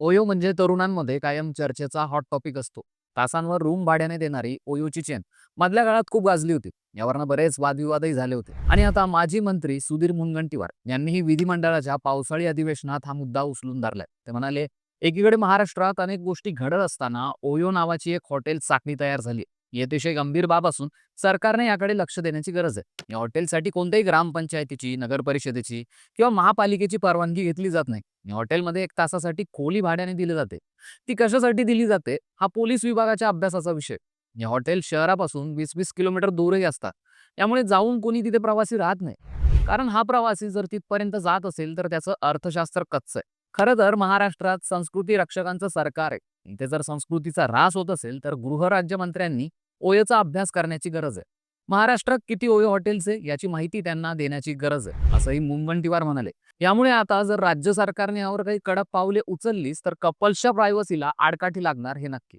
ओयो म्हणजे तरुणांमध्ये कायम चर्चेचा हॉट टॉपिक असतो. तासांवर रूम भाड्याने देणारी ओयोची चेन. मधल्या काळात खूप गाजली होती. यावरनं बरेच वादविवादही झाले होते. आणि आता माजी मंत्री सुधीर मुनगंटीवार यांनीही विधिमंडळाच्या पावसाळी अधिवेशनात हा मुद्दा उचलून धरलाय. ते म्हणाले एकीकडे महाराष्ट्रात अनेक गोष्टी घडत असताना ओयो नावाची एक हॉटेल चाकणी तयार झाली ही अतिशय गंभीर बाब असून सरकारने याकडे लक्ष देण्याची गरज आहे. या हॉटेलसाठी कोणत्याही ग्रामपंचायतीची नगर परिषदेची किंवा महापालिकेची परवानगी घेतली जात नाही. या हॉटेलमध्ये एक तासासाठी खोली भाड्याने दिली जाते. ती कशासाठी दिली जाते? हा पोलीस विभागाच्या अभ्यासाचा विषय. या हॉटेल शहरापासून वीस वीस किलोमीटर दूरही असतात. त्यामुळे जाऊन कोणी तिथे प्रवासी राहत नाही. कारण हा प्रवासी जर तिथपर्यंत जात असेल तर त्याचं अर्थशास्त्र कच्च आहे. खरं तर महाराष्ट्रात संस्कृती रक्षकांचं सरकार आहे. इथे जर संस्कृतीचा ऱ्हास होत असेल तर गृहराज्यमंत्र्यांनी ओयचा अभ्यास करण्याची गरज आहे. महाराष्ट्रात किती ओय हॉटेल्स आहे याची माहिती त्यांना देण्याची गरज आहे असंही मुनगंटीवार म्हणाले. यामुळे आता जर राज्य सरकारने यावर काही कडक पावले उचललीस तर कपल्सच्या प्रायव्हसीला आडकाठी लागणार हे नक्की.